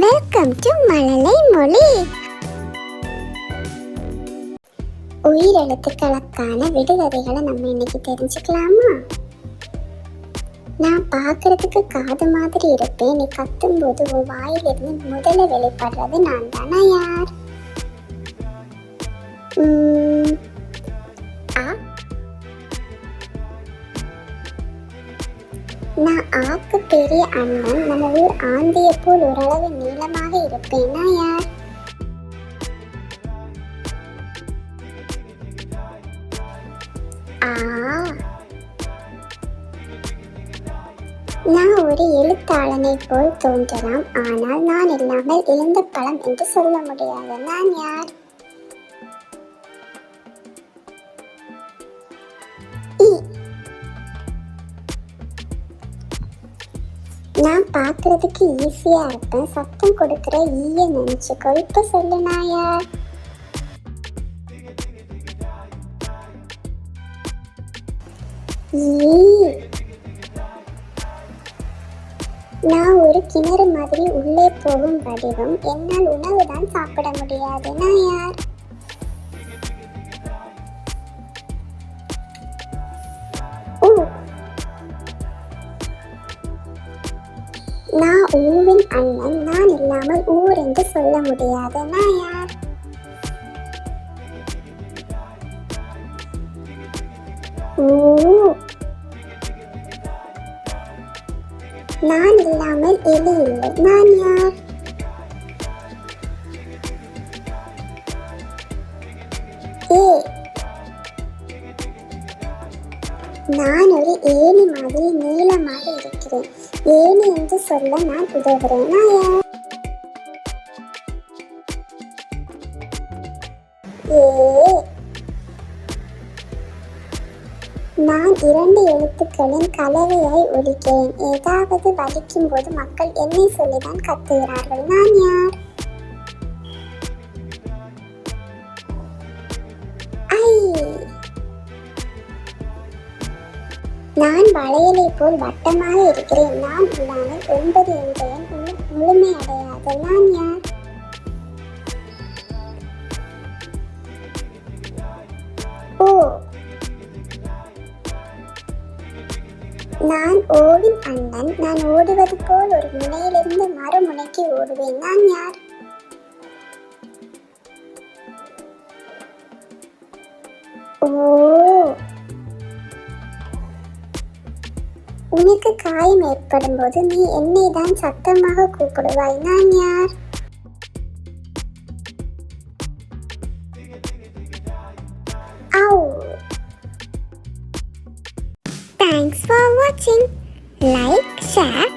Welcome to மழலை மொழி. உயிரெழுத்துக்களுக்கான விடுகதைகளை நம்ம இன்னைக்கு தெரிஞ்சுக்கலாமா? நான் பார்க்கறதுக்கு காது மாதிரி இருப்பேன். நீ கத்தும்போது உன் வாயிலிருந்து முதல்ல வெளிப்படுறது நான் தானா யார்? நான் ஆக்கு பெரிய அண்ணன். நம்ம ஊர் ஆந்திய போல் ஓரளவு நீளமாக இருப்பேனா யார்? நான் ஒரு எழுத்தாளனை போல் தோன்றலாம். ஆனால் நான் இல்லாமல் இழந்த பழம் என்று சொல்ல முடியாது. நான் யார்? நான் பார்க்கறதுக்கு ஈஸியா இருப்பேன். சத்தம் கொடுக்குற ஈய நினைச்சுக்கோ. இப்ப சொல்லு நான் ஈ. நான் ஒரு கிணறு மாதிரி உள்ளே போகும் வடிவம் என்னால் உணவு தான் சாப்பிட முடியாது. நான் யார்? நான் ஊவின் அண்ணன் நான் இல்லாமல் ஊர் என்று சொல்ல முடியாது. நான் யார்? நான் இல்லாமல் எலி இல்லை. நான் யார்? ஏ. நான் ஒரு ஏணி மாதிரி நீளமாக இருக்கிறேன். ஏன் என்று சொல்ல நான் உதவுகிறேன். நான் நான் இரண்டு எழுத்துக்களின் கலவையாய் ஒழிக்கிறேன் ஏதாவது வலிக்கும் போது மக்கள் என்னை சொல்லிதான் கத்துகிறார்கள். நான் யார் நான் வளையலை போல் வட்டமாக இருக்கிறேன். நான் இல்லாமல் ஒன்பது என்ற எண் முழு- நான் யார்? ஓ. நான் ஓவின் அண்ணன். நான் ஓடுவது போல் ஒரு முனையிலிருந்து மறுமுனைக்கு ஓடுவேன். நான் யார்? ஓ. உனக்கு காயம் ஏற்படும் போது நீ என்னை தான் சத்தமாக கூப்பிடுவாய் நான் யார் தேங்க்ஸ் ஃபார் வாட்சிங் லைக் ஷேர்